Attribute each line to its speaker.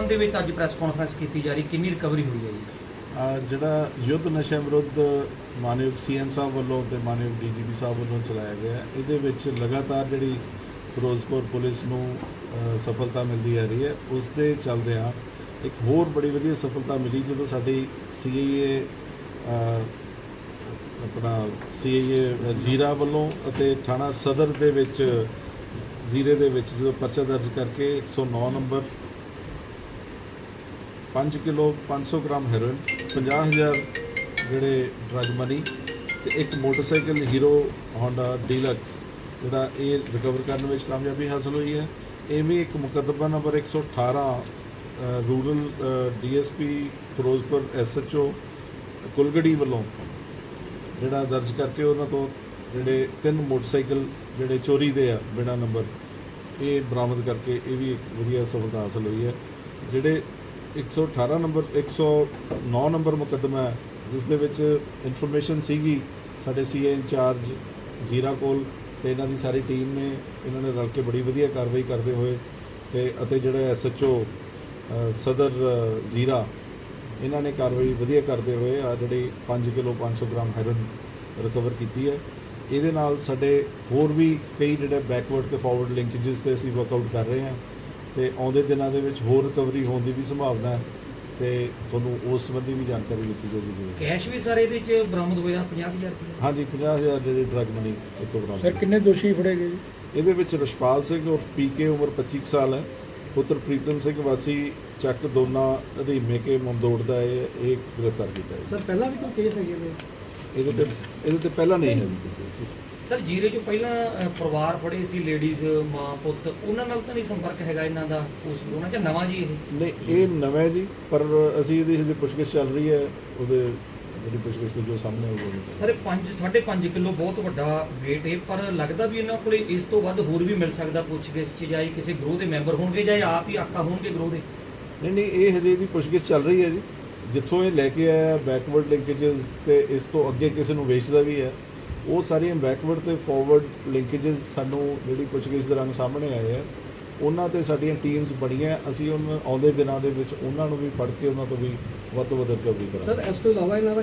Speaker 1: ਦੇ ਵਿੱਚ ਅੱਜ ਪ੍ਰੈਸ ਕਾਨਫਰੰਸ ਕੀਤੀ ਜਾ ਰਹੀ ਕਿੰਨੀ ਰਿਕਵਰੀ ਹੋਈ ਹੈ ਜੀ?
Speaker 2: ਜਿਹੜਾ ਯੁੱਧ ਨਸ਼ਾ ਵਿਰੁੱਧ ਮਾਨਯੋਗ ਸੀਐਮ ਸਾਹਿਬ ਵੱਲੋਂ ਤੇ ਮਾਨਯੋਗ ਡੀਜੀਪੀ ਸਾਹਿਬ ਵੱਲੋਂ ਚਲਾਇਆ ਗਿਆ ਹੈ, ਇਹਦੇ ਵਿੱਚ ਲਗਾਤਾਰ ਜਿਹੜੀ ਫਿਰੋਜ਼ਪੁਰ ਪੁਲਿਸ ਨੂੰ ਅ, ਸਫਲਤਾ ਮਿਲਦੀ ਆ ਰਹੀ ਹੈ। ਉਸ ਦੇ ਚੱਲਦਿਆਂ ਇੱਕ ਹੋਰ ਬੜੀ ਵਧੀਆ ਸਫਲਤਾ ਮਿਲੀ ਜਦੋਂ ਸਾਡੀ ਸੀਆਈਏ ਆਪਣਾ ਸੀਆਈਏ ਜ਼ੀਰਾ ਵੱਲੋਂ ਅਤੇ ਥਾਣਾ ਸਦਰ ਦੇ ਵਿੱਚ ਜ਼ੀਰੇ ਦੇ ਵਿੱਚ ਜਦੋਂ ਪਰਚਾ ਦਰਜ ਕਰਕੇ 109 ਨੰਬਰ 5 ਕਿਲੋ 500 ਗ੍ਰਾਮ ਹੈਰੋਇਨ 50000 ਜਿਹੜੇ ਡਰਗ ਮਨੀ ਤੇ ਇੱਕ ਮੋਟਰਸਾਈਕਲ ਹੀਰੋ ਹੋਂਡਾ ਡੀਲਕਸ ਜਿਹੜਾ ਇਹ ਰਿਕਵਰ ਕਰਨ ਵਿੱਚ ਕਾਮਯਾਬੀ ਹਾਸਲ ਹੋਈ ਹੈ। ਇਹ ਵੀ ਇੱਕ ਮੁਕੱਦਮਾ ਨੰਬਰ 118 ਅ, rural DSP Firozpur SHO Kulgarhi ਵੱਲੋਂ ਜਿਹੜਾ ਦਰਜ ਕਰਕੇ ਉਹਨਾਂ ਤੋਂ ਜਿਹੜੇ ਤਿੰਨ ਮੋਟਰਸਾਈਕਲ ਜਿਹੜੇ ਚੋਰੀ ਦੇ ਆ ਬਿਨਾ ਨੰਬਰ ਇਹ ਬਰਾਮਦ ਕਰਕੇ ਇਹ ਵੀ ਇੱਕ ਵਧੀਆ ਸਫਲਤਾ ਹਾਸਲ ਹੋਈ ਹੈ। ਜਿਹੜੇ 118 ਨੰਬਰ 109 ਨੰਬਰ ਮੁਕੱਦਮਾ ਹੈ, ਜਿਸ ਦੇ ਵਿੱਚ ਇਨਫੋਰਮੇਸ਼ਨ ਸੀਗੀ ਸਾਡੇ ਸੀਏ ਇੰਚਾਰਜ ਜੀਰਾ ਕੋਲ ਤੇ ਇਹਨਾਂ ਦੀ ਸਾਰੀ ਟੀਮ ਨੇ, ਇਹਨਾਂ ਨੇ ਰਲ ਕੇ ਬੜੀ ਵਧੀਆ ਕਾਰਵਾਈ ਕਰਦੇ ਹੋਏ ਤੇ ਅਤੇ ਜਿਹੜਾ ਐਸਐਚਓ ਸਦਰ ਜ਼ੀਰਾ, ਇਹਨਾਂ ਨੇ ਕਾਰਵਾਈ ਵਧੀਆ ਕਰਦੇ ਹੋਏ ਆ ਜਿਹੜੀ 5 ਕਿਲੋ 500 ਗ੍ਰਾਮ ਹੈਰੋਇਨ ਰਿਕਵਰ ਕੀਤੀ ਹੈ। ਇਹਦੇ ਨਾਲ ਸਾਡੇ ਹੋਰ ਵੀ ਕਈ ਜਿਹੜੇ ਬੈਕਵਰਡ ਤੇ ਫਾਰਵਰਡ ਲਿੰਕੇजेस ਤੇ ਅਸੀਂ ਵਰਕਆਊਟ ਕਰ ਰਹੇ ਹਾਂ। ਤੇ ਆਉਂਦੇ ਦਿਨਾਂ ਦੇ ਵਿੱਚ ਹੋਰ ਰਿਕਵਰੀ ਹੋਣ ਦੀ ਵੀ ਸੰਭਾਵਨਾ ਹੈ ਤੇ ਤੁਹਾਨੂੰ ਉਸ ਸੰਬੰਧੀ ਵੀ ਜਾਣਕਾਰੀ ਦਿੱਤੀ ਜਾਵੇਗੀ
Speaker 1: ਕੈਸ਼ ਵੀ ਸਰ ਇਹਦੇ ਚ ਬਰਾਮਦ ਹੋਇਆ 50000 ਰੁਪਏ।
Speaker 2: ਹਾਂਜੀ 50000 ਜਿਹੜੇ ਡਰਗ ਮਨੀ ਇਤੋਂ ਬਰਾਮਦ
Speaker 3: ਸਰ ਕਿੰਨੇ ਦੋਸ਼ੀ ਫੜੇ ਗਏ ਜੀ?
Speaker 2: ਇਹਦੇ ਵਿੱਚ ਰਸ਼ਪਾਲ ਸਿੰਘ ਔਰ ਪੀਕੇ ਉਮਰ 25 ਕੁ ਸਾਲ ਹੈ ਪੁੱਤਰ ਪ੍ਰੀਤਮ ਸਿੰਘ ਵਾਸੀ ਚੱਕ ਦੋਨਾ ਅਧੀਮੇ ਕੇ ਮੰਦੋੜ ਦਾ ਇਹ ਇਹ ਗ੍ਰਿਫਤਾਰ ਕੀਤਾ ਹੈ
Speaker 3: ਸਰ ਪਹਿਲਾਂ ਵੀ ਕੋਈ ਕੇਸ ਹੈਗੇ ਨੇ
Speaker 2: ਇਹਦੇ ਤੇ ਇਹਦੇ ਤੇ ਪਹਿਲਾਂ ਨਹੀਂ ਹੈ ਜੀ
Speaker 1: ਸਰ ਜੀਰੇ ਚੋਂ ਪਹਿਲਾਂ ਅ, ਪਰਿਵਾਰ ਫੜੇ ਸੀ ਲੇਡੀਜ਼ ਮਾਂ ਪੁੱਤ ਉਹਨਾਂ ਨਾਲ ਤਾਂ ਨਹੀਂ ਸੰਪਰਕ ਹੈਗਾ ਇਹਨਾਂ ਦਾ ਉਸ ਉਹਨਾਂ ਚ ਨਵਾਂ ਜੀ ਇਹ?
Speaker 2: ਨਹੀਂ ਇਹ ਨਵਾਂ ਹੈ ਜੀ ਪਰ ਅਸੀਂ ਇਹਦੀ ਹਜੇ ਪੁੱਛਗਿੱਛ ਚੱਲ ਰਹੀ ਹੈ ਉਹਦੇ ਜਿਹੜੀ ਪੁੱਛਗਿੱਛ ਤੋਂ ਜੋ ਸਾਹਮਣੇ ਆਊਗਾ
Speaker 1: ਸਰ 5 5.5 ਕਿਲੋ ਬਹੁਤ ਵੱਡਾ weight ਹੈ ਪਰ ਲੱਗਦਾ ਵੀ ਇਹਨਾਂ ਕੋਲੇ ਇਸ ਤੋਂ ਵੱਧ ਹੋਰ ਵੀ ਮਿਲ ਸਕਦਾ ਪੁੱਛਗਿੱਛ ਚ ਜਾਂ ਇਹ ਕਿਸੇ ਗਰੋਹ ਦੇ ਮੈਂਬਰ ਹੋਣਗੇ ਜਾਂ ਇਹ ਆਪ ਹੀ ਆਕਾ ਹੋਣਗੇ ਗਰੋਹ ਦੇ?
Speaker 2: ਨਹੀਂ ਨਹੀਂ ਇਹ ਹਜੇ ਦੀ ਪੁੱਛਗਿੱਛ ਚੱਲ ਰਹੀ ਹੈ ਜੀ। ਜਿੱਥੋਂ ਇਹ ਲੈ ਕੇ ਆਇਆ ਬੈਕਵਰਡ ਲਿੰਕੇजेस ਤੇ ਇਸ ਤੋਂ ਅੱਗੇ ਕਿਸੇ ਨੂੰ ਵੇਚਦਾ ਵੀ ਹੈ ਉਹ ਸਾਰੀਆਂ ਬੈਕਵਰਡ ਤੇ ਫਾਰਵਰਡ ਲਿੰਕੇजेस ਸਾਨੂੰ ਜਿਹੜੀ ਪੁੱਛਗਿੱਛ ਦੌਰਾਨ ਸਾਹਮਣੇ ਆਏ ਆ, ਉਹਨਾਂ ਤੇ ਸਾਡੀਆਂ ਟੀਮਸ ਬਣੀਆਂ, ਅਸੀਂ ਉਹਨਾਂ ਆਉਂਦੇ ਦਿਨਾਂ ਦੇ ਵਿੱਚ ਉਹਨਾਂ ਨੂੰ ਵੀ ਫੜ ਕੇ ਉਹਨਾਂ ਤੋਂ ਵੀ ਵੱਧ ਤੋਂ ਵੱਧ ਰਿਕਵਰੀ ਕਰਾਂਗੇ।
Speaker 3: ਸਰ ਇਸ ਤੋਂ ਇਲਾਵਾ ਇਹਨਾਂ ਦਾ